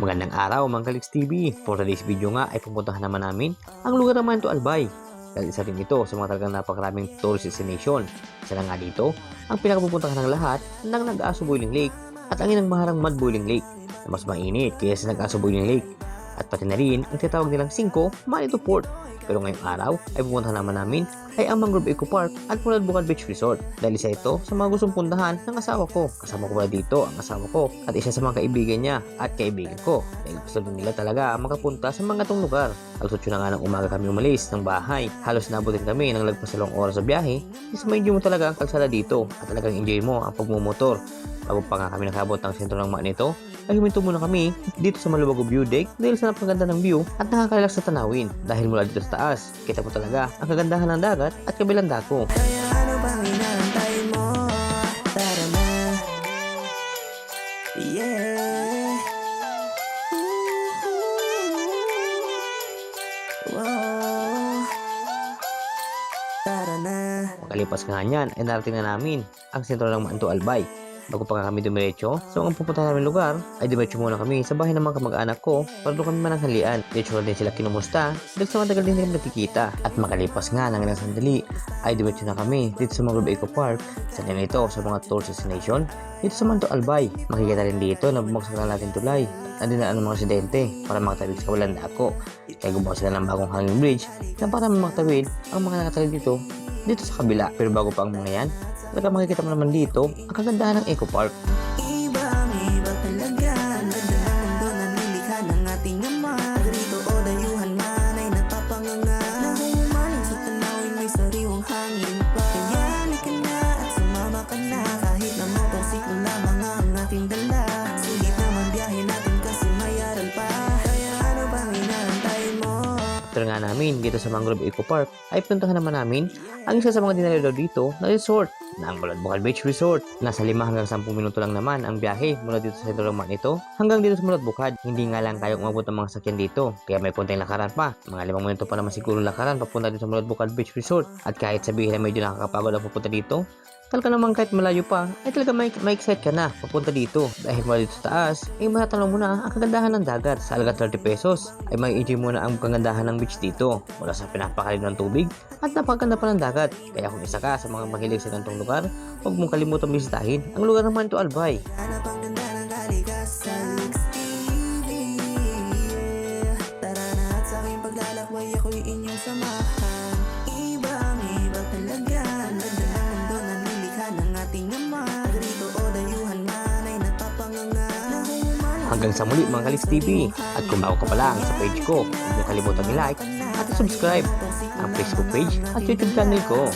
Magandang araw mga Kalix TV. For today's video nga ay pupuntahan naman namin ang lugar naman to Albay. Dahil isa rin ito sa mga talagang napakaraming tourist destination. Isa na nga dito ang pinakapupuntahan ng lahat ng Nag-Aso Boiling Lake at ang inang maharang Mud Boiling Lake na mas mainit kaysa sa Nag-Aso Boiling Lake. At pati na rin ang tinatawag nilang 5 Manito Port. Pero ngayong araw ay pupuntahan naman namin ay ang Mangrove Eco Park at Mulad Bukal Beach Resort. Dahil isa ito sa mga gustong puntahan ng asawa ko. Kasama ko pala dito ang asawa ko at isa sa mga kaibigan niya at kaibigan ko. Dahil gusto nila talaga makapunta sa mga itong lugar. Alas 8 na nga ng umaga kami umalis ng bahay. Halos nabutin kami ng lagpas dalawang oras sa biyahe. Is medyo mo talaga ang kalsada dito at talagang enjoy mo ang pagmumotor. Bago pa nga kami nakabot ng sentro ng Manito, ay huminto muna kami dito sa Malubago View Deck dahil sa napakaganda ng view at nakaka-relax na tanawin. Dahil mula dito sa taas, kita mo talaga ang kagandahan ng dagat at kabilang dako. Kaya ano bang inaantay mo? Tara na Yeah Wow Tara na Makalipas ka nga niyan, ay narating na namin ang sentro ng Manto Albay. Bago pa kami dumiretso, sa mga pupunta namin lugar, ay dumiretso muna kami sa bahay ng mga kamag-anak ko para doon kami mananghalian. Diretso din sila kinumusta dahil sa matagal din kami nakikita. At makalipas nga ng ilang sandali, ay dumiretso na kami dito sa Mangrove Eco Park. Sa din ito sa mga tourist destination dito sa Manto Albay. Makikita rin dito na bumagsak na natin tulay. Na ang mga residente para makatawid sa kawalan dako. Kaya gumawa sila ng bagong hanging bridge na para makatawid ang mga nakatawid dito dito sa kabila. Pero bago pa ang mga yan, talaga makikita mo naman dito ang kagandahan ng Eco Park. Ibang iba After nga namin dito sa Mangrove Eco Park, ay puntahan naman namin ang isa sa mga dinalo daw dito na resort na ang Buladbukal Beach Resort. Nasa 5 hanggang 10 minuto lang naman ang biyahe mula dito sa sentro ng Manito hanggang dito sa Buladbukal. Hindi nga lang kayo umabot ng mga sakyan dito, kaya may konting lakaran pa. Mga 5 minuto pa naman siguro lakaran papunta dito sa Buladbukal Beach Resort. At kahit sabihin na medyo nakakapagod ang pupunta dito, talaga naman kahit malayo pa, ay talaga may, may excite ka na papunta dito. Dahil mula dito sa taas, ay matatanong mo na ang kagandahan ng dagat. Sa halaga 30 pesos, ay may enjoy mo ang kagandahan ng beach dito. Mula sa pinapakalim ng tubig, at napakaganda pa ng dagat. Kaya kung isa ka sa mga mahilig sa ganitong lugar, huwag mong kalimutan bisitahin ang lugar naman to Albay. Hanggang sa muli mga Kalis TV. At kung bago ka pa lang sa page ko, huwag mo kalimutan i-like at i-subscribe ang Facebook page at YouTube channel ko.